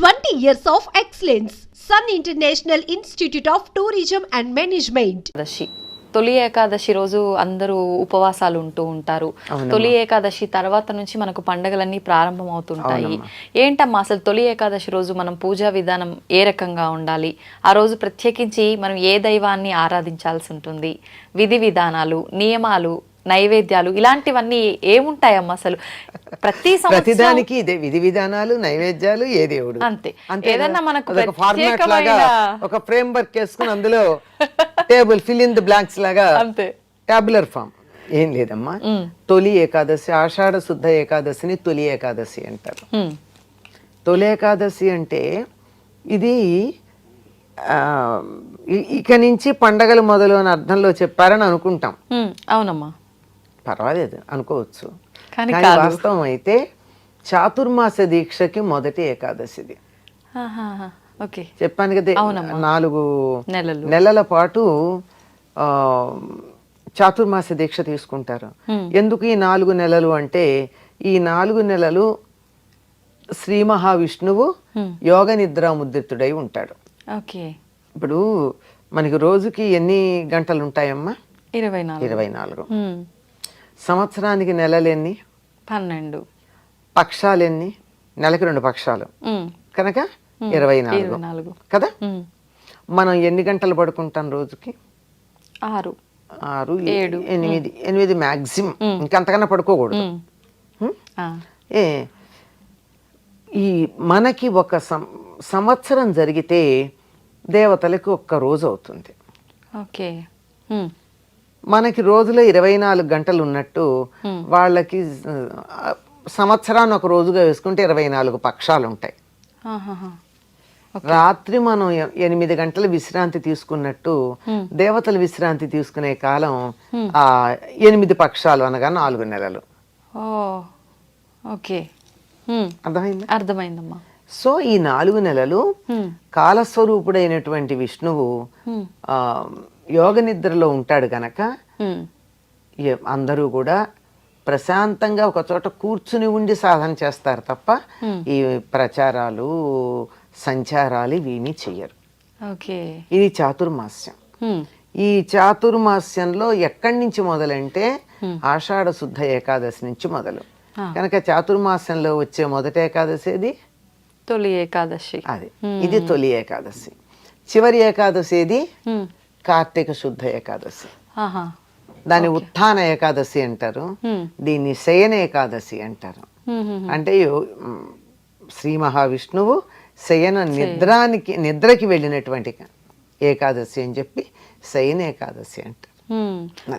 20 years of excellence. Sun International Institute of Tourism and Management. Ekadashi. తొలి ఏకాదశి రోజు అందరూ ఉపవాసాలు ఉంటూ ఉంటారు. తొలి ఏకాదశి తర్వాత నుంచి మనకు పండగలన్నీ ప్రారంభం అవుతుంటాయి ఏంటమ్మా అసలు తొలి ఏకాదశి రోజు మనం పూజా విధానం ఏ రకంగా ఉండాలి? ఆ రోజు ప్రత్యేకించి మనం ఏ దైవాన్ని ఆరాధించాల్సి ఉంటుంది? విధి విధానాలు నియమాలు నైవేద్యాలు ఇలాంటివన్నీ ఏముంటాయమ్మా అసలు ప్రతి ప్రతిదానికి ఇదే విధి విధానాలు నైవేద్యాలు ఏ దేవుడు అంతే. ఏదన్నా? మనకు ఫార్మాట్ లాగా ఒక ఫ్రేమ్ వర్క్ వేసుకుని అందులో table fill in the blanks లాగా అంతే టాబులర్ ఫామ్ ఏం లేదమ్మా తొలి ఏకాదశి ఆషాఢ శుద్ధ ఏకాదశిని తొలి ఏకాదశి అంటారు. తొలి ఏకాదశి అంటే ఇది ఇక నుంచి పండగలు మొదలు అని అర్థంలో చెప్పారని అనుకుంటాం. అవునమ్మా పర్వాలేదు అనుకోవచ్చు. కానీ. వాస్తవం అయితే చాతుర్మాస దీక్షకి మొదటి ఏకాదశిది. చెప్పాను కదా నాలుగు నెలలు. నెలల పాటు చాతుర్మాస దీక్ష తీసుకుంటారు. ఎందుకు ఈ నాలుగు నెలలు అంటే ఈ నాలుగు నెలలు శ్రీ మహావిష్ణువు యోగ నిద్ర ముద్రితుడై ఉంటాడు. ఓకే. ఇప్పుడు మనకి రోజుకి ఎన్ని గంటలు ఉంటాయమ్మా ఇరవై నాలుగు. ఇరవై నాలుగు. సంవత్సరానికి నెలలు ఎన్ని పన్నెండు. పక్షాలు ఎన్ని నెలకి రెండు పక్షాలు. కనుక ఇరవై నాలుగు. కదా. మనం ఎన్ని గంటలు పడుకుంటాం రోజుకి? ఆరు. ఆరు ఏడు. ఎనిమిది. ఎనిమిది మ్యాక్సిమం ఇంకంతకన్నా పడుకోకూడదు. ఏ ఈ మనకి ఒక సంవత్సరం జరిగితే దేవతలకు ఒక్క రోజు అవుతుంది. ఓకే. మనకి రోజులో ఇరవై నాలుగు గంటలు ఉన్నట్టు వాళ్ళకి సంవత్సరాన్ని ఒక రోజుగా వేసుకుంటే ఇరవై నాలుగు పక్షాలు ఉంటాయి. రాత్రి మనం ఎనిమిది గంటల విశ్రాంతి తీసుకున్నట్టు దేవతలు విశ్రాంతి తీసుకునే కాలం ఆ ఎనిమిది పక్షాలు అనగా నాలుగు నెలలు. ఓకే. అర్థమైందా? అర్థమైందమ్మా. సో ఈ నాలుగు నెలలు. కాలస్వరూపుడైనటువంటి విష్ణువు ఆ, యోగ నిద్రలో ఉంటాడు గనక అందరూ కూడా ప్రశాంతంగా ఒక చోట కూర్చుని ఉండి సాధన చేస్తారు తప్ప ఈ ప్రచారాలు సంచారాలు ఇవేమీ చెయ్యరు. ఓకే. ఇది చాతుర్మాస్యం. ఈ చాతుర్మాస్యంలో ఎక్కడి నుంచి మొదలంటే ఆషాఢ శుద్ధ ఏకాదశి నుంచి మొదలు. కనుక చాతుర్మాస్యంలో వచ్చే మొదటి ఏకాదశి ఇది తొలి ఏకాదశి. అది. ఇది తొలి ఏకాదశి. చివరి ఏకాదశి హ్మ్. కార్తీక శుద్ధ ఏకాదశి. దాన్ని ఉత్థాన ఏకాదశి అంటారు. దీన్ని శయన ఏకాదశి అంటారు. అంటే శ్రీ మహావిష్ణువు శయన నిద్రానికి నిద్రకి వెళ్ళినటువంటి ఏకాదశి అని చెప్పి శయన ఏకాదశి అంటారు.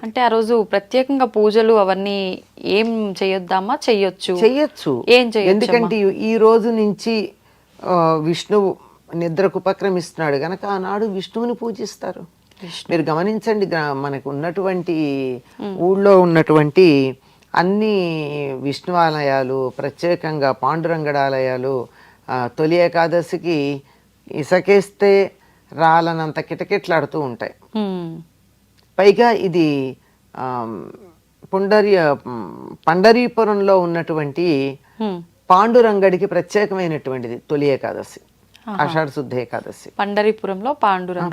అంటే ఆ రోజు ప్రత్యేకంగా పూజలు అవన్నీ ఏం చేయొద్దామా చెయ్యొచ్చు చెయ్యొచ్చు ఏం? ఎందుకంటే ఈ- రోజు నుంచి విష్ణువు నిద్రకు ఉపక్రమిస్తున్నాడు గనక ఆనాడు విష్ణువుని పూజిస్తారు మీరు గమనించండి గ్రా- మనకు ఉన్నటువంటి ఊళ్ళో ఉన్నటువంటి అన్ని విష్ణు ఆలయాలు ప్రత్యేకంగా పాండురంగడాలయాలు తొలి ఏకాదశికి ఇసకేస్తే రాలనంత కిటకిట్లాడుతూ ఉంటాయి. పైగా ఇది పుండరి పండరీపురంలో ఉన్నటువంటి. పాండురంగడికి ప్రత్యేకమైనటువంటిది తొలి ఏకాదశి ఆషాఢ శుద్ధ ఏకాదశి. పండరీపురంలో పాండురంగ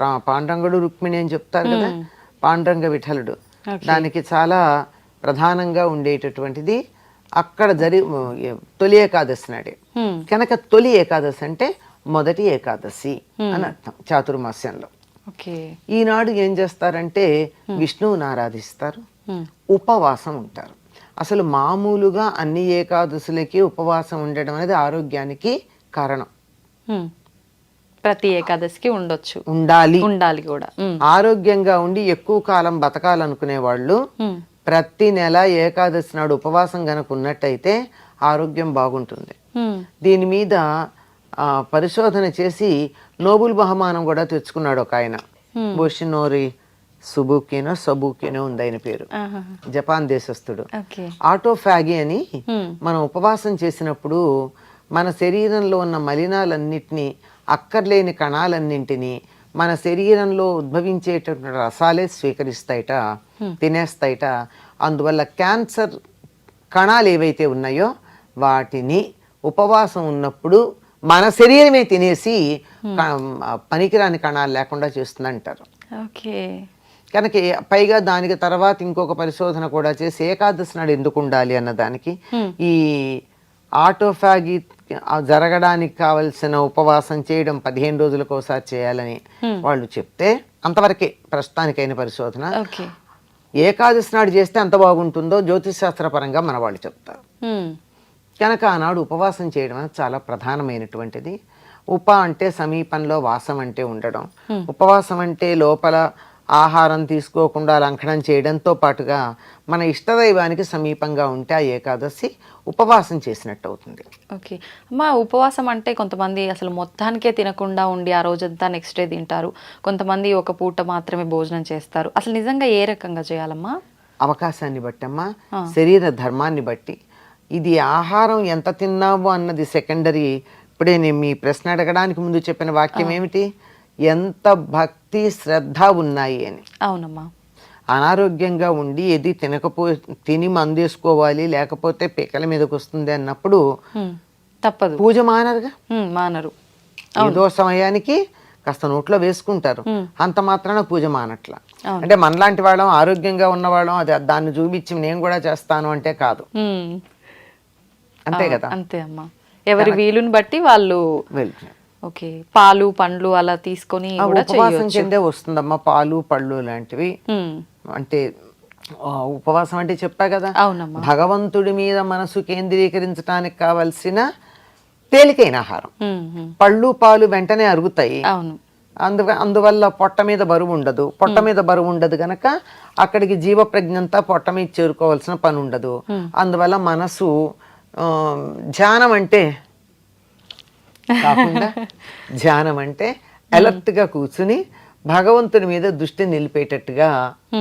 రా- పాండురంగడు రుక్మిణి అని చెప్తారు కదా? పాండురంగ విఠలుడు. దానికి చాలా ప్రధానంగా ఉండేటటువంటిది అక్కడ జరి తొలి ఏకాదశి నాడే. కనుక తొలి ఏకాదశి అంటే మొదటి ఏకాదశి అని అర్థం చాతుర్మాస్యంలో. ఓకే. ఈనాడు ఏం చేస్తారంటే విష్ణువుని ఆరాధిస్తారు. ఉపవాసం ఉంటారు. అసలు మామూలుగా అన్ని ఏకాదశులకి ఉపవాసం ఉండడం అనేది ఆరోగ్యానికి కారణం. ప్రతి ఏకాదశికి ఉండొచ్చు ఉండాలి ఉండాలి కూడా. ఆరోగ్యంగా ఉండి ఎక్కువ కాలం బతకాలనుకునే వాళ్ళు. ప్రతి నెల ఏకాదశి నాడు ఉపవాసం గనక ఉన్నట్టయితే ఆరోగ్యం బాగుంటుంది. దీని మీద పరిశోధన చేసి నోబుల్ బహుమానం కూడా తెచ్చుకున్నాడు ఒక ఆయన బోషినోరి సుబుకినో సబుకినో ఉంది ఆయన పేరు. జపాన్ దేశస్థుడు ఆటోఫాగి అని. మనం ఉపవాసం చేసినప్పుడు మన శరీరంలో ఉన్న మలినాలన్నిటినీ అక్కర్లేని కణాలన్నింటినీ మన శరీరంలో ఉద్భవించేటటువంటి రసాలే స్వీకరిస్తాయిట తినేస్తాయిట. అందువల్ల క్యాన్సర్ కణాలు ఏవైతే ఉన్నాయో వాటిని ఉపవాసం ఉన్నప్పుడు మన శరీరమే తినేసి పనికిరాని కణాలు లేకుండా చేస్తుంది అంటారు ఓకే. కనుక పైగా దానికి తర్వాత ఇంకొక పరిశోధన కూడా చేసి ఏకాదశి నాడు ఎందుకు ఉండాలి అన్న దానికి ఈ ఆటోఫాగి జరగడానికి కావలసిన ఉపవాసం చేయడం పదిహేను రోజులకు ఒకసారి చేయాలని వాళ్ళు చెప్తే అంతవరకే ప్రస్తుతానికైన పరిశోధన. ఏకాదశి నాడు చేస్తే ఎంత బాగుంటుందో జ్యోతిష్ శాస్త్ర పరంగా మన వాళ్ళు చెప్తారు. కనుక ఆనాడు ఉపవాసం చేయడం అనేది చాలా ప్రధానమైనటువంటిది. ఉప అంటే సమీపంలో వాసం అంటే ఉండడం. ఉపవాసం అంటే లోపల ఆహారం తీసుకోకుండా లంఘనం చేయడంతో పాటుగా మన ఇష్టదైవానికి సమీపంగా ఉంటే ఆ ఏకాదశి ఉపవాసం చేసినట్టు అవుతుంది. ఓకే. అమ్మా ఉపవాసం అంటే కొంతమంది అసలు మొత్తానికే తినకుండా ఉండి ఆ రోజంతా నెక్స్ట్ డే తింటారు. కొంతమంది ఒక పూట మాత్రమే భోజనం చేస్తారు. అసలు నిజంగా ఏ రకంగా చేయాలమ్మా? అవకాశాన్ని బట్టి అమ్మా శరీర ధర్మాన్ని బట్టి. ఇది ఆహారం ఎంత తిన్నావు అన్నది సెకండరీ ఇప్పుడే నేను మీ ప్రశ్న అడగడానికి ముందు చెప్పిన వాక్యం ఏమిటి? ఎంత భక్తి శ్రద్ధ ఉన్నాయి అని. అవునమ్మా. అనారోగ్యంగా ఉండి ఏది తినకపో తిని మందేసుకోవాలి లేకపోతే పిక్కల మీదకి వస్తుంది అన్నప్పుడు. తప్పదు. పూజ మానరుగా? మానరు. ఏదో సమయానికి కాస్త నోట్లో వేసుకుంటారు. అంత మాత్రాన పూజ మానట్ల. అంటే మనలాంటి వాళ్ళం ఆరోగ్యంగా ఉన్నవాళ్ళం అది దాన్ని చూపించి నేను కూడా చేస్తాను అంటే కాదు. అంతే కదా? అంతే అమ్మా. ఎవరి వీలుని బట్టి వాళ్ళు వెళ్తుంది ఓకే. పాలు పండ్లు అలా తీసుకొని ఉపవాసం కిందే వస్తుందమ్మా పాలు పళ్ళు లాంటివి. అంటే ఉపవాసం అంటే చెప్పా కదా. అవునమ్మా. భగవంతుడి మీద మనసు కేంద్రీకరించడానికి కావలసిన తేలికైన ఆహారం. పళ్ళు పాలు వెంటనే అరుగుతాయి. అవును. అందు అందువల్ల పొట్ట మీద బరువు ఉండదు. పొట్ట మీద బరువు ఉండదు గనక అక్కడికి జీవ ప్రజ్ఞంతా పొట్ట మీద చేరుకోవాల్సిన పని ఉండదు. అందువల్ల మనసు ధ్యానం అంటే కాకుండా ధ్యానం అంటే alert గా కూర్చుని భగవంతుని మీద దృష్టి నిలిపేటట్టుగా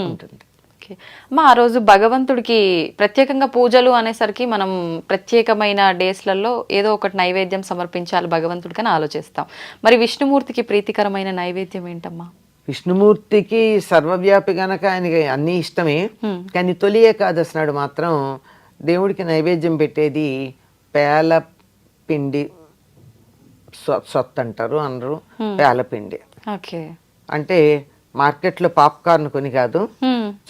ఉంటుంది. ఓకే. అమ్మా ఆ రోజు భగవంతుడికి ప్రత్యేకంగా పూజలు అనేసరికి మనం ప్రత్యేకమైన డేస్లలో ఏదో ఒకటి నైవేద్యం సమర్పించాలి భగవంతుడికి అని ఆలోచిస్తాం. మరి విష్ణుమూర్తికి ప్రీతికరమైన నైవేద్యం ఏంటమ్మా? విష్ణుమూర్తికి సర్వవ్యాపి గనక ఆయనకి అన్నీ ఇష్టమే కానీ తొలి ఏకాదశి నాడు మాత్రం దేవుడికి నైవేద్యం పెట్టేది పేల పిండి సొ- సొత్తు అంటారు అనరు పేలపిండి. ఓకే. అంటే మార్కెట్లో పాప్కార్న్ కొని కాదు.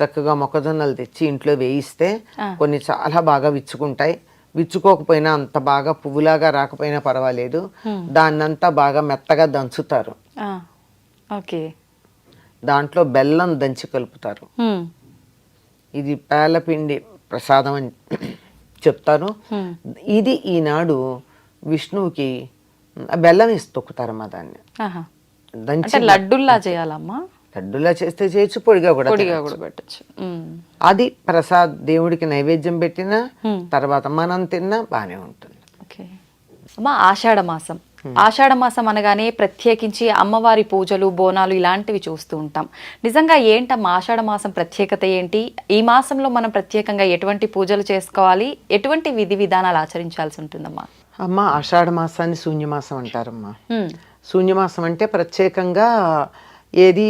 చక్కగా మొక్కజొన్నలు తెచ్చి ఇంట్లో వేయిస్తే కొన్ని చాలా బాగా విచ్చుకుంటాయి. విచ్చుకోకపోయినా అంత బాగా పువ్వులాగా రాకపోయినా పర్వాలేదు. దాన్నంతా బాగా మెత్తగా దంచుతారు. ఓకే. దాంట్లో బెల్లం దంచి కలుపుతారు. ఇది పేలపిండి ప్రసాదం అని చెప్తారు ఇది ఈనాడు విష్ణువుకి బెల్లం వేసి తొక్కుతారమ్మా దాన్ని. దంచి లడ్డుల్లా చేయాలమ్మా? లడ్డులా చేస్తే చేయొచ్చు పొడిగా కూడా పొడిగా. కూడా పెట్టచ్చు. అది ప్రసాద్ దేవుడికి నైవేద్యం పెట్టినా తర్వాత మనం తిన్నా బానే ఉంటుంది. అమ్మ ఆషాఢ మాసం. ఆషాఢ మాసం అనగానే ప్రత్యేకించి అమ్మవారి పూజలు బోనాలు ఇలాంటివి చూస్తూ ఉంటాం. నిజంగా ఏంటమ్మా ఆషాఢ మాసం ప్రత్యేకత ఏంటి? ఈ మాసంలో మనం ప్రత్యేకంగా ఎటువంటి పూజలు చేసుకోవాలి? ఎటువంటి విధి విధానాలు ఆచరించాల్సి ఉంటుందమ్మా? అమ్మ ఆషాఢ మాసాన్ని శూన్యమాసం అంటారమ్మా. శూన్యమాసం అంటే ప్రత్యేకంగా ఏది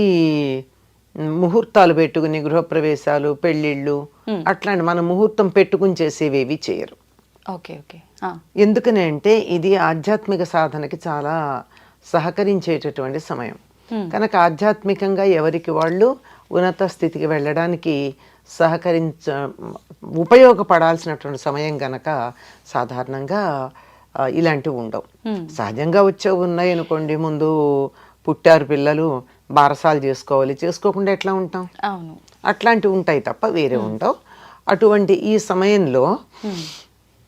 ముహూర్తాలు పెట్టుకుని గృహప్రవేశాలు పెళ్ళిళ్ళు అట్లాంటి మన ముహూర్తం పెట్టుకుని చేసేవేవి చేయరు. Okay okay. ఎందుకని అంటే ఇది ఆధ్యాత్మిక సాధనకి చాలా సహకరించేటటువంటి సమయం. కనుక ఆధ్యాత్మికంగా ఎవరికి వాళ్ళు ఉన్నత స్థితికి వెళ్ళడానికి సహకరించ ఉపయోగపడాల్సినటువంటి సమయం గనక సాధారణంగా ఇలాంటివి ఉండవు. సహజంగా వచ్చేవి ఉన్నాయి అనుకోండి ముందు పుట్టారు పిల్లలు బారసాలు చేసుకోవాలి. చేసుకోకుండా ఎట్లా ఉంటాం? అవును. అట్లాంటివి ఉంటాయి తప్ప వేరే ఉండవు. అటువంటి ఈ సమయంలో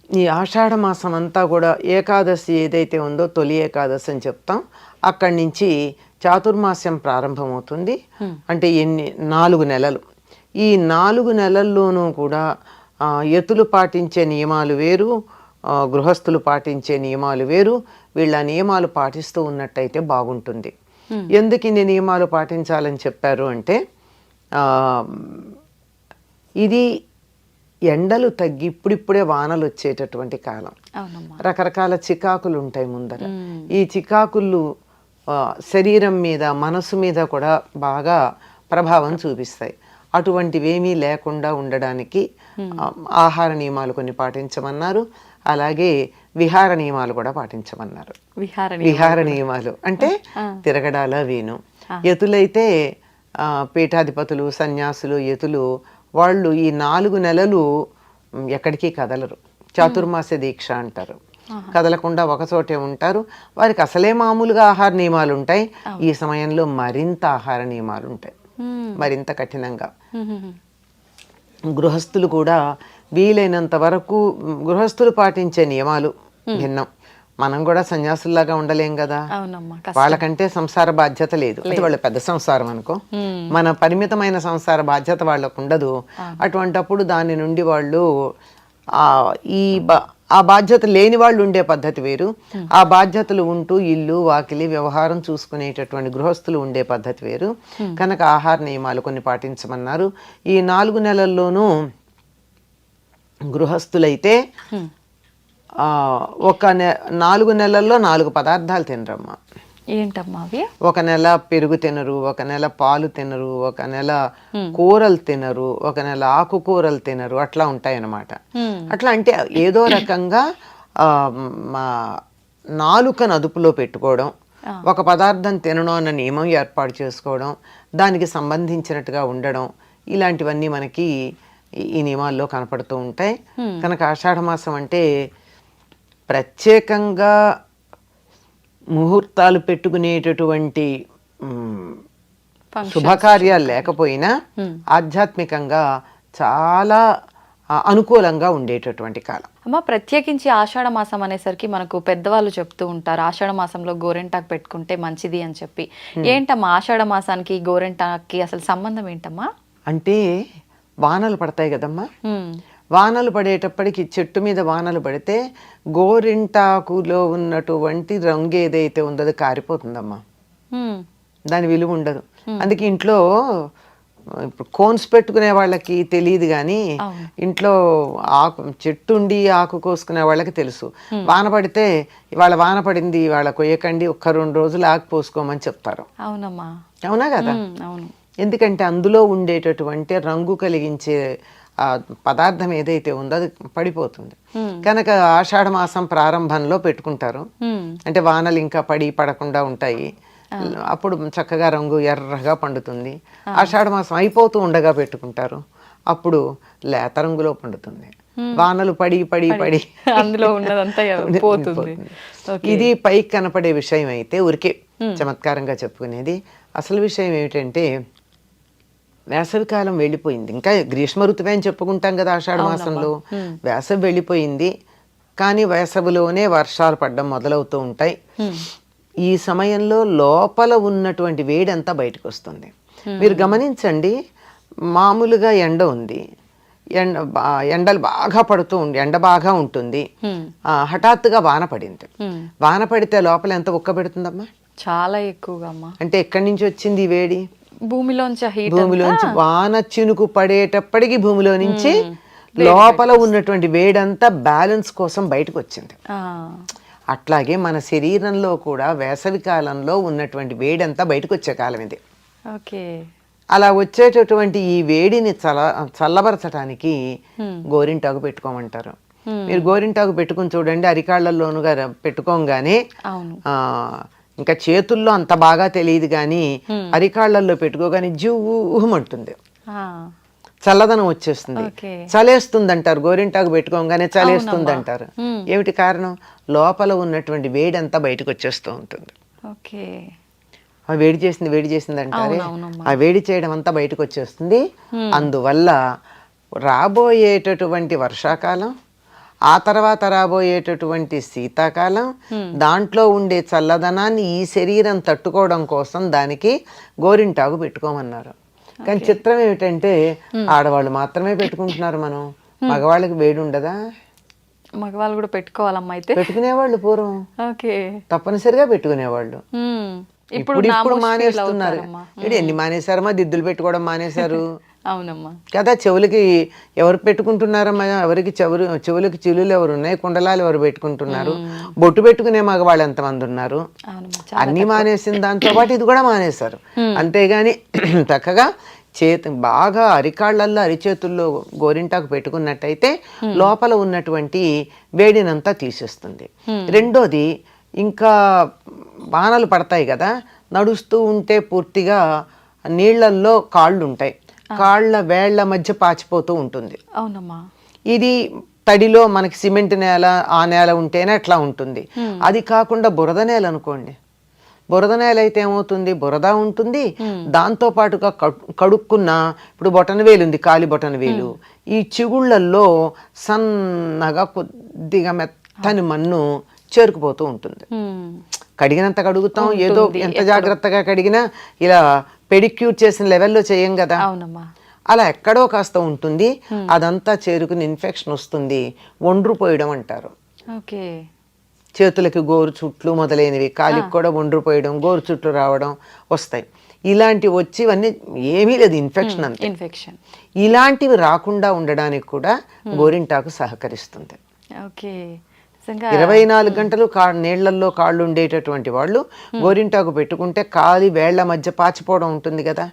ఈ ఆషాఢ మాసం అంతా కూడా ఏకాదశి ఏదైతే ఉందో తొలి ఏకాదశి అని చెప్తాం అక్కడి నుంచి చాతుర్మాస్యం ప్రారంభమవుతుంది. అంటే ఎన్ని నాలుగు నెలలు. ఈ నాలుగు నెలల్లోనూ కూడా ఆ, యతులు పాటించే నియమాలు వేరు గృహస్థులు పాటించే నియమాలు వేరు వీళ్ళ నియమాలు పాటిస్తూ ఉన్నట్టయితే బాగుంటుంది. ఎందుకు ఇన్ని నియమాలు పాటించాలని చెప్పారు అంటే ఇది ఎండలు తగ్గి ఇప్పుడిప్పుడే వానలు వచ్చేటటువంటి కాలం. రకరకాల చికాకులు ఉంటాయి ముందర. ఈ చికాకులు శరీరం మీద మనసు మీద కూడా బాగా ప్రభావం చూపిస్తాయి. అటువంటివేమీ లేకుండా ఉండడానికి ఆహార నియమాలు కొన్ని పాటించమన్నారు. అలాగే విహార నియమాలు కూడా పాటించమన్నారు. విహార నియమాలు అంటే తిరగడాల వీను యతులైతే పీఠాధిపతులు సన్యాసులు యతులు వాళ్ళు ఈ నాలుగు నెలలు ఎక్కడికి కదలరు. చాతుర్మాస దీక్ష అంటారు. కదలకుండా ఒక చోటే ఉంటారు. వారికి అసలే మామూలుగా ఆహార నియమాలు ఉంటాయి. ఈ సమయంలో మరింత ఆహార నియమాలు ఉంటాయి. మరింత కఠినంగా. గృహస్థులు కూడా వీలైనంత వరకు గృహస్థులు పాటించే నియమాలు భిన్నం. మనం కూడా సన్యాసుల్లాగా ఉండలేం కదా. వాళ్ళకంటే సంసార బాధ్యత లేదు. అది వాళ్ళ పెద్ద సంసారం అనుకో. మన పరిమితమైన సంసార బాధ్యత వాళ్ళకు ఉండదు. అటువంటప్పుడు దాని నుండి వాళ్ళు ఆ ఈ ఆ బాధ్యత లేని వాళ్ళు ఉండే పద్ధతి వేరు. ఆ బాధ్యతలు ఉంటూ ఇల్లు వాకిలి వ్యవహారం చూసుకునేటటువంటి గృహస్థులు ఉండే పద్ధతి వేరు. కనుక ఆహార నియమాలు కొన్ని పాటించమన్నారు. ఈ నాలుగు నెలల్లోనూ గృహస్థులైతే ఒక నె నాలుగు నెలల్లో నాలుగు పదార్థాలు తినరమ్మా. ఏంటమ్మా అవి? ఒక నెల పెరుగు తినరు ఒక నెల పాలు తినరు ఒక నెల కూరలు తినరు ఒక నెల ఆకుకూరలు తినరు అట్లా ఉంటాయి అన్నమాట అట్లా అంటే ఏదో రకంగా మా నాలుకను అదుపులో పెట్టుకోవడం ఒక పదార్థం తినడం అన్న నియమం ఏర్పాటు చేసుకోవడం దానికి సంబంధించినట్టుగా ఉండడం ఇలాంటివన్నీ మనకి ఈ- నియమాల్లో కనపడుతూ ఉంటాయి. కనుక ఆషాఢ మాసం అంటే ప్రత్యేకంగా ముహూర్తాలు పెట్టుకునేటటువంటి శుభకార్యాలు లేకపోయినా ఆధ్యాత్మికంగా చాలా అనుకూలంగా ఉండేటటువంటి కాలం. అమ్మ ప్రత్యేకించి ఆషాఢ మాసం అనేసరికి మనకు పెద్దవాళ్ళు చెప్తూ ఉంటారు ఆషాఢ మాసంలో గోరెంటాకు పెట్టుకుంటే మంచిది అని చెప్పి. ఏంటమ్మా ఆషాఢ మాసానికి గోరెంటాకి అసలు సంబంధం ఏంటమ్మా? అంటే వానలు పడతాయి కదమ్మా? వానలు పడేటప్పటికి చెట్టు మీద వానలు పడితే గోరింటాకులో ఉన్నటువంటి రంగు ఏదైతే ఉందో అది కారిపోతుందమ్మా. దాని విలువ ఉండదు. అందుకే ఇంట్లో ఇప్పుడు కోన్స్ పెట్టుకునే వాళ్ళకి తెలియదు కానీ ఇంట్లో ఆకు చెట్టు ఉండి ఆకు కోసుకునే వాళ్ళకి తెలుసు. వాన పడితే ఇవాళ వాన పడింది ఇవాళ కొయ్యకండి ఒక్క రెండు రోజులు ఆకు పోసుకోమని చెప్తారు. అవునమ్మా. అవునా కదా? అవును. ఎందుకంటే అందులో ఉండేటటువంటి రంగు కలిగించే పదార్థం ఏదైతే ఉందో అది పడిపోతుంది. కనుక ఆషాఢ మాసం ప్రారంభంలో పెట్టుకుంటారు. అంటే వానలు ఇంకా పడి పడకుండా ఉంటాయి. అప్పుడు చక్కగా రంగు ఎర్రగా పండుతుంది. ఆషాఢ మాసం అయిపోతూ ఉండగా పెట్టుకుంటారు. అప్పుడు లేత రంగులో పండుతుంది. వానలు పడి పడి పడి. అందులో ఉన్నదంతా పోతుంది. ఇది పైకి కనపడే విషయం అయితే ఊరికే చమత్కారంగా చెప్పుకునేది. అసలు విషయం ఏమిటంటే వేసవికాలం వెళ్ళిపోయింది. ఇంకా గ్రీష్మ ఋతువే అని చెప్పుకుంటాం కదా ఆషాఢ మాసంలో. వేసవి వెళ్ళిపోయింది. కానీ వేసవిలోనే వర్షాలు పడడం మొదలవుతూ ఉంటాయి. ఈ సమయంలో లోపల ఉన్నటువంటి వేడి అంతా బయటకు వస్తుంది మీరు గమనించండి మామూలుగా ఎండ ఉంది. ఎండ ఎండలు బాగా పడుతూ ఉంది ఎండ బాగా ఉంటుంది. హఠాత్తుగా వాన పడింది. వాన పడితే లోపల ఎంత ఉక్క పెడుతుందమ్మా? చాలా ఎక్కువగా అమ్మా. అంటే ఎక్కడి నుంచి వచ్చింది ఈ వేడి? భూమిలోంచి వాన చినుకు పడేటప్పటికి భూమిలో నుంచి లోపల ఉన్నటువంటి వేడంతా బ్యాలెన్స్ కోసం బయటకు వచ్చింది అట్లాగే మన శరీరంలో కూడా వేసవి కాలంలో ఉన్నటువంటి వేడంతా బయటకు వచ్చే కాలం ఇది. ఓకే. అలా వచ్చేటటువంటి ఈ వేడిని చల్ల చల్లబరచడానికి గోరింటాకు పెట్టుకోమంటారు. మీరు గోరింటాకు పెట్టుకుని చూడండి అరికాళ్ళల్లోనుగా ర- పెట్టుకోగానే ఇంకా చేతుల్లో అంత బాగా తెలియదు కానీ అరికాళ్ళల్లో పెట్టుకోగానే ఆ, చల్లదనం వచ్చేస్తుంది. చలేస్తుంది అంటారు గోరింటాకు పెట్టుకోగానే చలేస్తుంది అంటారు ఏమిటి కారణం? లోపల ఉన్నటువంటి వేడి అంతా బయటకు వచ్చేస్తూ ఉంటుంది. ఓకే. ఆ వేడి చేసింది వేడి చేసింది అంటారే ఆ వేడి చేయడం అంతా బయటకు వచ్చేస్తుంది. అందువల్ల రాబోయేటటువంటి వర్షాకాలం ఆ తర్వాత రాబోయేటటువంటి శీతాకాలం దాంట్లో ఉండే చల్లదనాన్ని ఈ శరీరం తట్టుకోవడం కోసం దానికి గోరింటాకు పెట్టుకోమన్నారు. కానీ చిత్రం ఏమిటంటే ఆడవాళ్ళు మాత్రమే పెట్టుకుంటున్నారు మనం. మగవాళ్ళకి వేడి ఉండదా? మగవాళ్ళు కూడా పెట్టుకోవాలమ్మా అయితే. పెట్టుకునేవాళ్ళు పూర్వం. ఓకే. తప్పనిసరిగా పెట్టుకునేవాళ్ళు. ఇప్పుడు ఇప్పుడు మానేస్తున్నారు. ఎన్ని మానేశారమ్మా? దిద్దులు పెట్టుకోవడం మానేశారు. అవునమ్మా. కదా చెవులకి ఎవరు పెట్టుకుంటున్నారమ్మా ఎవరికి చెవులు చెవులకి చిలులు ఎవరు ఉన్నాయి కుండలాలు ఎవరు పెట్టుకుంటున్నారు? బొట్టు పెట్టుకునే మగవాళ్ళు ఎంతమంది ఉన్నారు అన్ని మానేసిన దాంతో పాటు ఇది కూడా మానేశారు. అంతేగాని చక్కగా చేతి బాగా అరికాళ్ళల్లో అరిచేతుల్లో గోరింటాకు పెట్టుకున్నట్టయితే లోపల ఉన్నటువంటి వేడినంతా తీసేస్తుంది. రెండోది ఇంకా వానలు పడతాయి కదా నడుస్తూ ఉంటే పూర్తిగా నీళ్ళల్లో కాళ్ళు ఉంటాయి కాళ్ళ వేళ్ళ మధ్య పాచిపోతూ ఉంటుంది. అవునమ్మా. ఇది తడిలో మనకి సిమెంట్ నేల ఆ నేల ఉంటేనే అట్లా ఉంటుంది. అది కాకుండా బురద నేల అనుకోండి. బురద నేల అయితే ఏమవుతుంది? బురద ఉంటుంది. దాంతో పాటుగా కడు- కడుక్కున్న ఇప్పుడు బొటన వేలు ఉంది కాలి బొటన వేలు. ఈ చిగుళ్ళల్లో సన్నగా కొద్దిగా మెత్తని మన్ను చేరుకుపోతూ ఉంటుంది. కడిగినంత కడుగుతాం. ఏదో ఎంత జాగ్రత్తగా కడిగినా ఇలా పెడిక్యూర్ చేసిన లెవెల్లో చేయం కదా. అవునమ్మా. అలా ఎక్కడో కాస్త ఉంటుంది. అదంతా చేరుకుని ఇన్ఫెక్షన్ వస్తుంది. ఒండ్రు పోయడం అంటారు. ఓకే. చేతులకి గోరు చుట్లు మొదలైనవి కాలికి కూడా ఒండ్రు పోయడం గోరు చుట్లు రావడం వస్తాయి. ఇలాంటివి వచ్చి ఇవన్నీ ఏమీ లేదు ఇన్ఫెక్షన్ అంతే. ఇన్ఫెక్షన్. ఇలాంటివి రాకుండా ఉండడానికి కూడా గోరింటాకు సహకరిస్తుంది. ఓకే. ఇరవై నాలుగు గంటలు కా నీళ్ళల్లో కాళ్ళు ఉండేటటువంటి వాళ్ళు గోరింటాకు పెట్టుకుంటే కాలి వేళ్ళ మధ్య పాచిపోవడం ఉంటుంది కదా.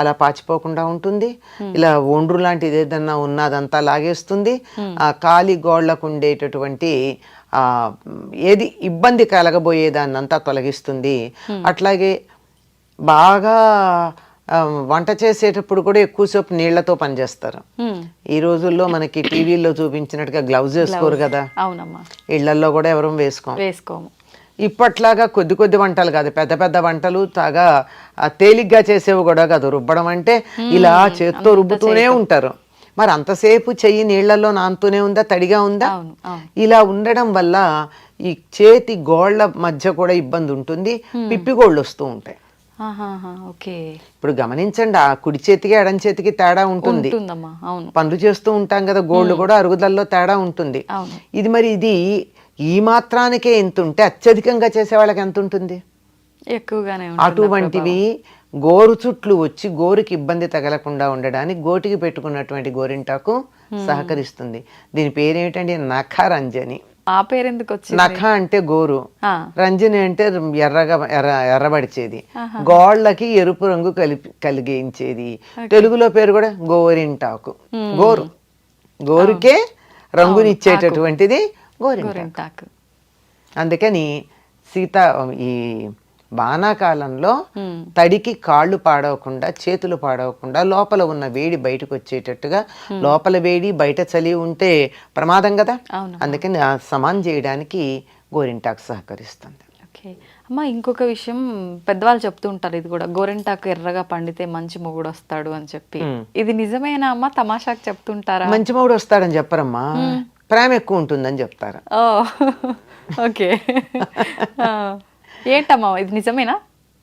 అలా పాచిపోకుండా ఉంటుంది. ఇలా ఒండ్రు లాంటిది ఏదన్నా ఉన్నా అదంతా లాగేస్తుంది ఆ కాలి గోళ్ళకు ఉండేటటువంటి ఆ ఏది ఇబ్బంది కలగబోయేదాన్ని అంతా తొలగిస్తుంది అట్లాగే బాగా వంట చేసేటప్పుడు కూడా ఎక్కువసేపు నీళ్ళతో పనిచేస్తారు. ఈ రోజుల్లో మనకి టీవీల్లో చూపించినట్టుగా గ్లౌజ్ వేసుకోరు కదా. ఇళ్ళల్లో కూడా ఎవరు వేసుకోం. వేసుకోము. ఇప్పట్లాగా కొద్ది కొద్ది వంటలు కాదు పెద్ద పెద్ద వంటలు తాగా తేలిగ్గా చేసేవి కూడా కాదు. రుబ్బడం అంటే ఇలా చేత్తో రుబ్బుతూనే ఉంటారు. మరి అంతసేపు చెయ్యి నీళ్ళలో నానుతూనే ఉందా? తడిగా ఉందా? ఇలా ఉండడం వల్ల ఈ చేతి గోళ్ళ మధ్య కూడా ఇబ్బంది ఉంటుంది. పిప్పి గోళ్ళు వస్తూ ఉంటాయి. ఓకే. ఇప్పుడు గమనించండి ఆ కుడి చేతికి ఎడం చేతికి తేడా ఉంటుంది. అవును. పనులు చేస్తూ ఉంటాం కదా గోళ్ళు కూడా అరుగుదలలో తేడా ఉంటుంది. ఇది మరి ఇది ఈ మాత్రానికే ఎంత ఉంటే అత్యధికంగా చేసే వాళ్ళకి ఎంత ఉంటుంది? ఎక్కువగానే అటువంటివి గోరు చుట్లు వచ్చి గోరుకి ఇబ్బంది తగలకుండా ఉండడానికి గోటికి పెట్టుకున్నటువంటి గోరింటాకు సహకరిస్తుంది. దీని పేరేమిటండి? నఖ రంజని ఆ పేరు ఎందుకు వచ్చింది నఖ అంటే గోరు. రంజని అంటే ఎర్రగా ఎర్ర ఎర్రబడిచేది. గోళ్ళకి ఎరుపు రంగు కలిపి కలిగించేది. తెలుగులో పేరు కూడా గోరింటాకు. గోరు. గోరుకే రంగునిచ్చేటటువంటిది గోరింటాకు. అందుకని సీత ఈ వానాకాలంలో. తడికి కాళ్ళు పాడవకుండా చేతులు పాడవకుండా లోపల ఉన్న వేడి బయటకు వచ్చేటట్టుగా లోపల వేడి బయట చలి ఉంటే ప్రమాదం కదా? అవును. అందుకని సమాన్ చేయడానికి గోరింటాకు సహకరిస్తుంది. అమ్మ ఇంకొక విషయం పెద్దవాళ్ళు చెప్తూ ఉంటారు ఇది కూడా గోరింటాకు ఎర్రగా పండితే మంచి మొగుడు వస్తాడు అని చెప్పి. ఇది నిజమేనా అమ్మ? తమాషాకు చెప్తుంటారా? మంచి మౌడు వస్తాడని చెప్పరమ్మా ప్రేమ ఎక్కువ ఉంటుందని చెప్తారు. ఓకే. ఏంటమ్మా ఇది నిజమేనా?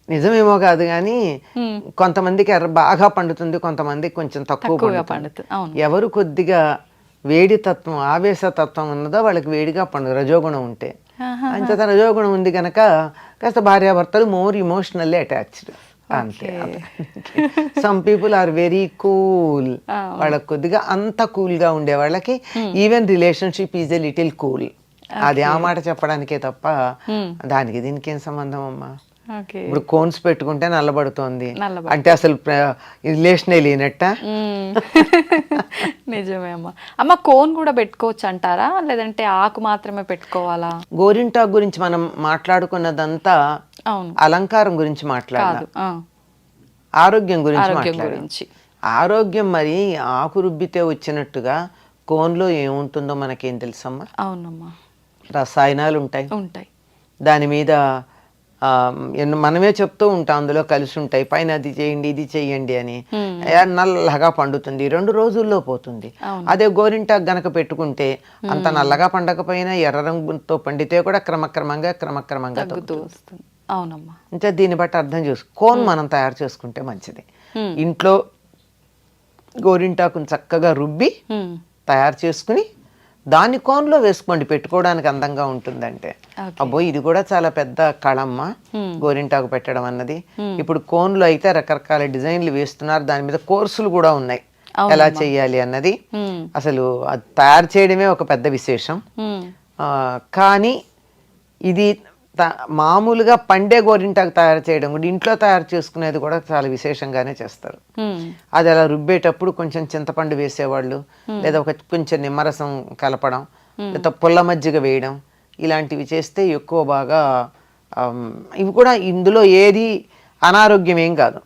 నిజమేమో కాదు కానీ. కొంతమందికి ఎర్ర బాగా పండుతుంది కొంతమందికి కొంచెం తక్కువ పండుతుంది. ఎవరు కొద్దిగా వేడి తత్వం ఆవేశ తత్వం ఉన్నదో వాళ్ళకి వేడిగా పండు రజోగుణం ఉంటే. అంచేత రజోగుణం ఉంది కనుక కాస్త భార్యాభర్తలు మోర్ ఇమోషనల్లీ అటాచ్డ్ అంతే. Some people are very cool వాళ్ళకి కొద్దిగా అంత కూల్గా ఉండే వాళ్ళకి even relationship is a little cool అది ఆ మాట చెప్పడానికే తప్ప దానికి దీనికి ఏం సంబంధం అమ్మా? ఇప్పుడు కోన్స్ పెట్టుకుంటే నల్లబడుతోంది. నల్లబడు- అంటే అసలు రిలేషనే లేనట్ట మ్మ్. నిజమే అమ్మ. అమ్మ కోన్ కూడా పెట్టుకోవచ్చు అంటారా? లేదంటే ఆకు మాత్రమే పెట్టుకోవాలా? గోరింటాకు గురించి మనం మాట్లాడుకున్నదంతా అవును. అలంకారం గురించి మాట్లాడాలి? ఆరోగ్యం గురించి గురించి. ఆరోగ్యం మరి ఆకు రుబ్బితే వచ్చినట్టుగా కోన్లో ఏముంటుందో మనకేం తెలుసమ్మా? అవునమ్మా. రసాయనాలు ఉంటాయి. ఉంటాయి దాని మీద మనమే చెప్తూ ఉంటాం అందులో కలిసి ఉంటాయి పైన అది చేయండి ఇది చేయండి అని. నల్లగా పండుతుంది. రెండు రోజుల్లో పోతుంది. అదే గోరింటాకు గనక పెట్టుకుంటే అంత నల్లగా పండకపోయినా ఎర్ర రంగుతో పండితే కూడా క్రమక్రమంగా క్రమక్రమంగా వస్తుంది. అవునమ్మా. అంటే దీన్ని బట్టి అర్థం చేసుకో కోన్ మనం తయారు చేసుకుంటే మంచిది. ఇంట్లో గోరింటాకుని చక్కగా రుబ్బి. తయారు చేసుకుని దాన్ని కోన్లో వేసుకోండి పెట్టుకోవడానికి అందంగా ఉంటుందంటే. అబ్బో ఇది కూడా చాలా పెద్ద కళమ్మ గోరింటాకు పెట్టడం అన్నది. ఇప్పుడు కోన్లో అయితే రకరకాల డిజైన్లు వేస్తున్నారు దాని మీద కోర్సులు కూడా ఉన్నాయి. ఎలా చేయాలి అన్నది. అసలు అది తయారు చేయడమే ఒక పెద్ద విశేషం. కానీ ఇది మామూలుగా పండే గోరింటాకు తయారు చేయడం కూడా ఇంట్లో తయారు చేసుకునేది కూడా చాలా విశేషంగానే చేస్తారు. అది అలా రుబ్బేటప్పుడు కొంచెం చింతపండు వేసేవాళ్ళు లేదా ఒక కొంచెం నిమ్మరసం కలపడం లేదా పుల్ల మజ్జిగ వేయడం ఇలాంటివి చేస్తే ఎక్కువ బాగా ఇవి కూడా ఇందులో ఏది అనారోగ్యం ఏం కాదు.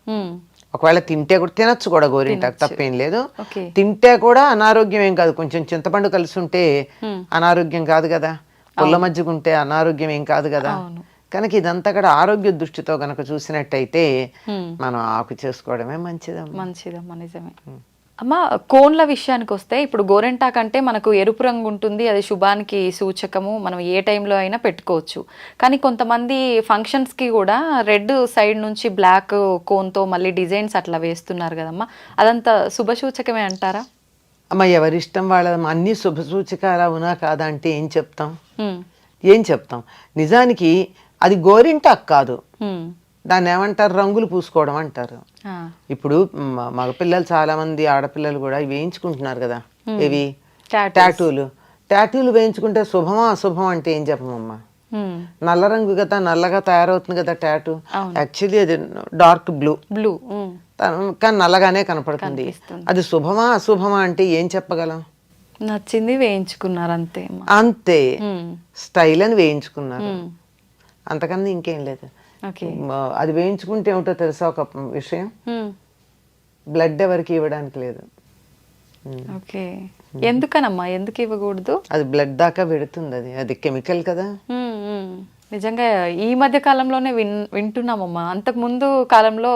ఒకవేళ తింటే కూడా తినచ్చు కూడా గోరింటాకు తప్పేం లేదు. తింటే కూడా అనారోగ్యం ఏం కాదు కొంచెం చింతపండు కలిసి ఉంటే అనారోగ్యం కాదు కదా. పుల్ల మజ్జిగ ఉంటే అనారోగ్యం ఏం కాదు కదా. అవును. కనుక ఇదంతా కూడా ఆరోగ్య దృష్టితో గనక చూసినట్టయితే. మనం ఆకు చేసుకోవడమే మంచిదమ్మా. మంచిదమ్మా నిజమే. అమ్మ కోన్ల విషయానికి వస్తే ఇప్పుడు గోరెంటాక్ అంటే మనకు ఎరుపు రంగు ఉంటుంది అది శుభానికి సూచకము మనం ఏ టైంలో అయినా పెట్టుకోవచ్చు. కానీ కొంతమంది ఫంక్షన్స్కి కూడా రెడ్ సైడ్ నుంచి బ్లాక్ కోన్తో మళ్ళీ డిజైన్స్ అట్లా వేస్తున్నారు కదమ్మా. అదంతా శుభ సూచకమే అంటారా? అమ్మ ఎవరిష్టం వాళ్ళ అన్ని శుభ సూచకాలు అవునా కాదా అంటే ఏం చెప్తాం. ఏం చెప్తాం నిజానికి అది గోరింటాకు కాదు. దాన్ని ఏమంటారు రంగులు పూసుకోవడం అంటారు. ఇప్పుడు మగపిల్లలు చాలా మంది ఆడపిల్లలు కూడా వేయించుకుంటున్నారు కదా ఇవి. టాటూలు టాటూలు వేయించుకుంటే శుభమా అశుభం అంటే ఏం చెప్పమమ్మా. నల్ల రంగు కదా నల్లగా తయారవుతుంది కదా టాటూ. యాక్చువల్లీ అది డార్క్ బ్లూ బ్లూ. కానీ నల్లగానే కనపడుతుంది. అది శుభమా అశుభమా అంటే ఏం చెప్పగలం? నచ్చింది వేయించుకున్నారు అంతే అంతే. స్టైల్ అని వేయించుకున్నారు. అంతకన్నా ఇంకేం లేదు. అది వేయించుకుంటే ఏమిటో తెలుసా ఒక విషయం. బ్లడ్ ఎవరికి ఇవ్వడానికి లేదు. ఓకే. ఎందుకనమ్మా? ఎందుకు ఇవ్వకూడదు? అది బ్లడ్ దాకా పెడుతుంది అది. అది కెమికల్ కదా. నిజంగా ఈ మధ్య కాలంలోనే విన్ వింటున్నామమ్మా. అంతకు ముందు కాలంలో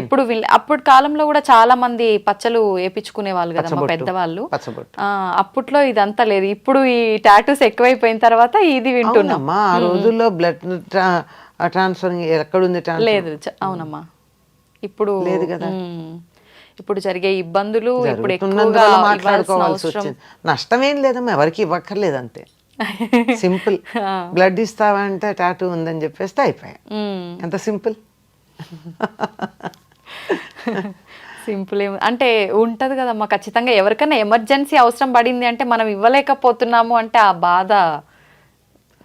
ఎప్పుడు విన్ అప్పటి కాలంలో కూడా చాలా మంది పచ్చలు వేపించుకునే వాళ్ళు కదమ్మా. పెద్దవాళ్ళు. అప్పట్లో ఇదంతా లేదు. ఇప్పుడు ఈ టాటూస్ ఎక్కువైపోయిన తర్వాత ఇది వింటున్నాం. ఆ రోజుల్లో బ్లడ్ ట్రాన్స్ఫర్ ఎక్కడుంది లేదు అవునమ్మా. ఇప్పుడు లేదు కదా. ఇప్పుడు జరిగే ఇబ్బందులు ఇప్పుడు ఎక్కువగా నష్టమేం లేదమ్మా ఎవరికి ఇవ్వక్కర్లేదు అంతే. సింపుల్. బ్లడ్ ఇస్తావా అంటే టాటూ ఉందని చెప్పేస్తే అయిపోయాయి. ఎంత సింపుల్? సింపుల్. అంటే ఉంటది కదమ్మా ఖచ్చితంగా ఎవరికైనా ఎమర్జెన్సీ అవసరం పడింది అంటే మనం ఇవ్వలేకపోతున్నాము అంటే ఆ బాధ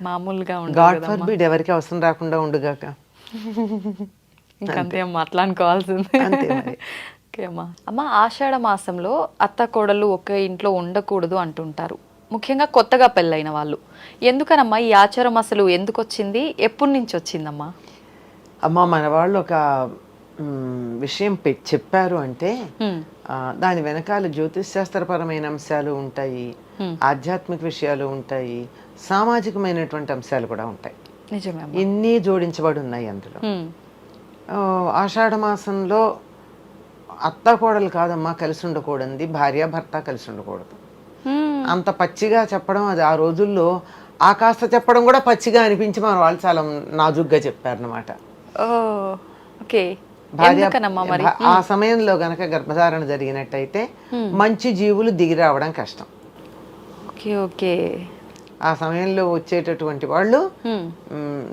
మామూలుగా గాడ్. ఫర్ బిడ్ ఎవరికి అవసరం రాకుండా ఉండుగాక. ఇంకంతే అమ్మా అట్లా అనుకోవాల్సింది. ఓకే అమ్మా. అమ్మ ఆషాఢ మాసంలో అత్త కోడలు ఒకే ఇంట్లో ఉండకూడదు అంటుంటారు. ముఖ్యంగా కొత్తగా పెళ్ళైన వాళ్ళు. ఎందుకనమ్మా ఈ ఆచారం అసలు ఎందుకు వచ్చింది ఎప్పటి నుంచి వచ్చిందమ్మా? అమ్మ మన వాళ్ళు ఒక విషయం చెప్పారు అంటే దాని వెనకాల జ్యోతిష్ శాస్త్రపరమైన అంశాలు ఉంటాయి ఆధ్యాత్మిక విషయాలు ఉంటాయి సామాజికమైనటువంటి అంశాలు కూడా ఉంటాయి. ఇన్ని జోడించబడి ఉన్నాయి అందులో. ఆషాఢ మాసంలో అత్త కోడలు కాదమ్మా కలిసి ఉండకూడదు భార్య భర్త కలిసి ఉండకూడదు. అంత పచ్చిగా చెప్పడం అది ఆ రోజుల్లో ఆ కాస్త చెప్పడం కూడా పచ్చిగా అనిపించి మన వాళ్ళు చాలా నాజుగ్గా చెప్పారనమాట ఓకే భార్య భా- ఆ సమయంలో గనక గర్భధారణ జరిగినట్టయితే మంచి జీవులు దిగి రావడం కష్టం. ఓకే ఓకే ఆ సమయంలో వచ్చేటటువంటి వాళ్ళు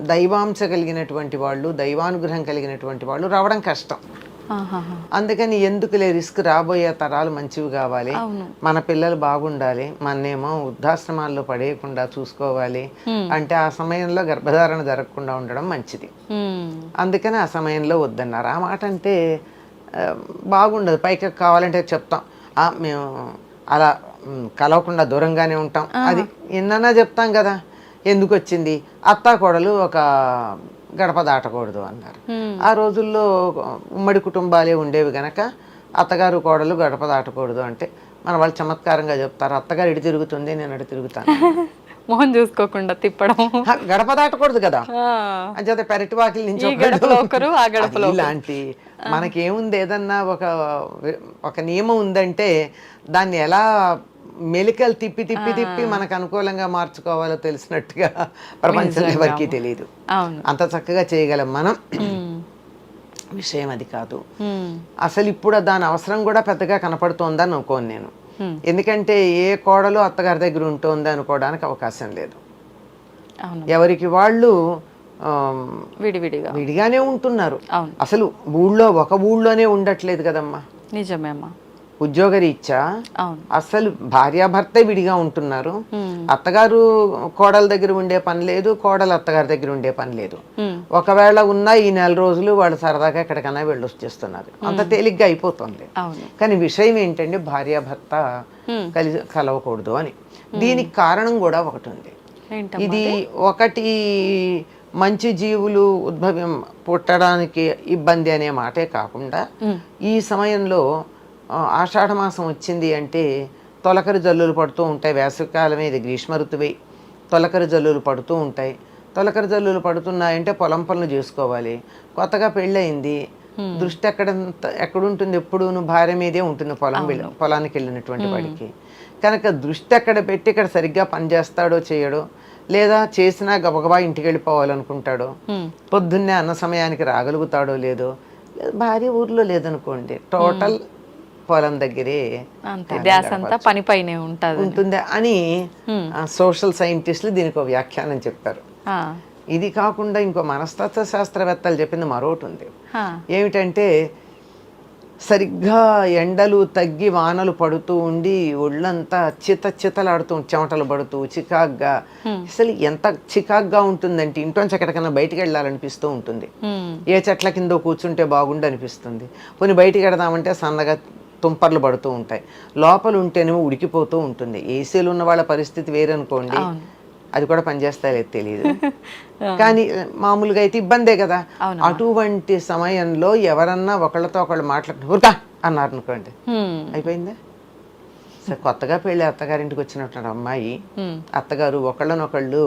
దైవాంశ కలిగినటువంటి వాళ్ళు దైవానుగ్రహం కలిగినటువంటి వాళ్ళు రావడం కష్టం. అందుకని ఎందుకులే రిస్క్ రాబోయే తరాలు మంచివి కావాలి. మన పిల్లలు బాగుండాలి. మన్నేమో వృద్ధాశ్రమాల్లో పడేయకుండా చూసుకోవాలి. అంటే ఆ సమయంలో గర్భధారణ జరగకుండా ఉండడం మంచిది. అందుకని ఆ సమయంలో వద్దన్నారు. ఆ మాట అంటే బాగుండదు. పైకి కావాలంటే చెప్తాం. "ఆ, మేము అలా కలవకుండా దూరంగానే ఉంటాం. అది ఎన్నన్నా చెప్తాం కదా. ఎందుకు వచ్చింది అత్తా కోడలు ఒక గడప దాటకూడదు అన్నారు. ఆ రోజుల్లో ఉమ్మడి కుటుంబాలే ఉండేవి గనక అత్తగారు కోడలు గడప దాటకూడదు అంటే మన వాళ్ళు చమత్కారంగా చెప్తారు అత్తగారు ఇటు తిరుగుతుంది నేను అటు తిరుగుతాను. మొహం చూసుకోకుండా తిప్పడం. గడప దాటకూడదు కదా. అంచేత పెరటి వాకిలి నుంచి ఇలాంటి మనకేముంది ఏదన్నా ఒక ఒక నియమం ఉందంటే దాన్ని ఎలా మెలికలు తిప్పి తిప్పి తిప్పి మనకు అనుకూలంగా మార్చుకోవాలో తెలిసినట్టుగా ప్రపంచంలో ఎవరికీ తెలియదు అంత చక్కగా చేయగలం మనం. విషయం అది కాదు. అసలు ఇప్పుడు దాని అవసరం కూడా పెద్దగా కనపడుతోందని అనుకోను నేను. ఎందుకంటే ఏ కోడలు అత్తగారి దగ్గర ఉంటుంది అనుకోవడానికి అవకాశం లేదు. ఎవరికి వాళ్ళు విడివిడిగా. విడిగానే ఉంటున్నారు. అసలు ఊళ్ళో ఒక ఊళ్ళోనే ఉండట్లేదు కదమ్మా. నిజమే అమ్మా. ఉద్యోగరీత్యా అసలు భార్యాభర్తే విడిగా ఉంటున్నారు. అత్తగారు కోడల దగ్గర ఉండే పని లేదు కోడలు అత్తగారి దగ్గర ఉండే పని లేదు. ఒకవేళ ఉన్నా ఈ నెల రోజులు వాళ్ళు సరదాగా ఎక్కడికైనా వెళ్ళి వచ్చేస్తున్నారు. అంత తేలిగ్గా అయిపోతుంది. కానీ విషయం ఏంటంటే భార్యాభర్త కలిసి కలవకూడదు అని. దీనికి కారణం కూడా ఒకటి ఉంది. ఇది ఒకటి మంచి జీవులు ఉద్భవం పుట్టడానికి ఇబ్బంది అనే మాటే కాకుండా ఈ సమయంలో ఆ, ఆషాఢ మాసం వచ్చింది అంటే తొలకరి జల్లులు పడుతూ ఉంటాయి. వేసవికాలమే ఇది గ్రీష్మ ఋతువే. తొలకరి జల్లులు పడుతూ ఉంటాయి. తొలకరి జల్లులు పడుతున్నాయంటే పొలం పనులు చేసుకోవాలి. కొత్తగా పెళ్ళయింది. దృష్టి ఎక్కడ ఎక్కడుంటుంది ఎప్పుడూను? భార్య మీదే ఉంటుంది పొలం వెళ్ళ- పొలానికి వెళ్ళినటువంటి వాడికి. కనుక దృష్టి ఎక్కడ పెట్టి ఇక్కడ సరిగ్గా పని చేస్తాడో చేయడో లేదా చేసినా గబగబా ఇంటికి వెళ్ళిపోవాలనుకుంటాడో పొద్దున్నే అన్న సమయానికి రాగలుగుతాడో లేదా భార్య ఊర్లో లేదనుకోండి టోటల్ పొలం దగ్గరే అంతే పనిపైనే ఉంటుంది. ఉంటుంది అని సోషల్ సైంటిస్టులు దీనికి ఒక వ్యాఖ్యానం చెప్పారు ఆ, ఇది కాకుండా ఇంకో మనస్తత్వ శాస్త్రవేత్తలు చెప్పింది మరొకటి ఉంది. ఏమిటంటే సరిగ్గా ఎండలు తగ్గి వానలు పడుతూ ఉండి ఒళ్ళంతా చిత చితలాడుతూ చెమటలు పడుతూ చికాగ్గా అసలు ఎంత చికాగ్గా ఉంటుందంటే ఇంట్లోంచి ఎక్కడికైనా బయటికి వెళ్ళాలనిపిస్తూ ఉంటుంది. ఏ చెట్ల కింద కూర్చుంటే బాగుండు అనిపిస్తుంది పోనీ బయటికి వెడదామంటే సన్నగా తుంపర్లు పడుతూ ఉంటాయి. లోపల ఉంటేనేమో ఉడికిపోతూ ఉంటుంది. ఏసీలు ఉన్న వాళ్ళ పరిస్థితి వేరనుకోండి అది కూడా పనిచేస్తాయో తెలియదు కానీ మామూలుగా అయితే ఇబ్బందే కదా. అటువంటి సమయంలో ఎవరన్నా ఒకళ్ళతో ఒకళ్ళు మాట్లాడు ఊరుకా అన్నారు అనుకోండి అయిపోయిందా? సరే కొత్తగా పెళ్ళి అత్తగారింటికి వచ్చినట్టు అమ్మాయి. అత్తగారు ఒకళ్ళనొకళ్ళు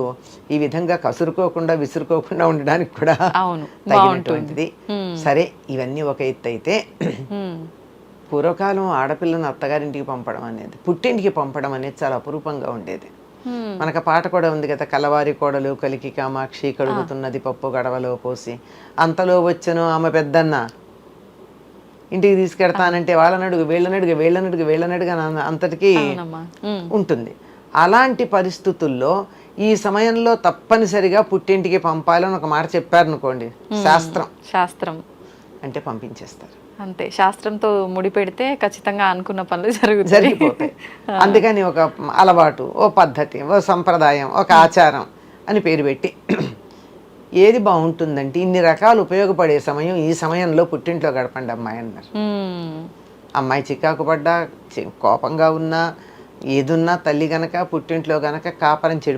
ఈ విధంగా కసురుకోకుండా విసురుకోకుండా ఉండడానికి కూడా తగినటువంటిది. సరే ఇవన్నీ ఒక ఎత్తు అయితే పూర్వకాలం ఆడపిల్లను అత్తగారింటికి పంపడం అనేది పుట్టింటికి పంపడం అనేది చాలా అపురూపంగా ఉండేది. మనకు పాట కూడా ఉంది కదా కలవారి కోడలు కలికి కామాక్షి కడుగుతున్నది పప్పు గడవలో పోసి అంతలో వచ్చను ఆమె పెద్దన్న. ఇంటికి తీసుకెడతానంటే వాళ్ళని అడుగు వీళ్ళని అడుగు వీళ్ళని అడుగు వీళ్ళని అడుగు అని అన్న- అంతటికీ ఉంటుంది. అలాంటి పరిస్థితుల్లో ఈ సమయంలో తప్పనిసరిగా పుట్టింటికి పంపాలని ఒక మాట చెప్పారనుకోండి శాస్త్రం. శాస్త్రం. అంటే పంపించేస్తారు. అంతే శాస్త్రంతో ముడిపెడితే ఖచ్చితంగా అనుకున్న పనులు జరుగుతాయి. జరిగిపోతాయి. అందుకని ఒక అలవాటు ఓ పద్ధతి ఓ సంప్రదాయం ఒక ఆచారం అని పేరు పెట్టి ఏది బాగుంటుందంటే ఇన్ని రకాలు ఉపయోగపడే సమయం ఈ సమయంలో పుట్టింట్లో గడపండి అమ్మాయి అన్నారు. అమ్మాయి చికాకు పడ్డా కోపంగా ఉన్నా ఏదున్నా తల్లి గనక పుట్టింట్లో గనక కాపరం చెడు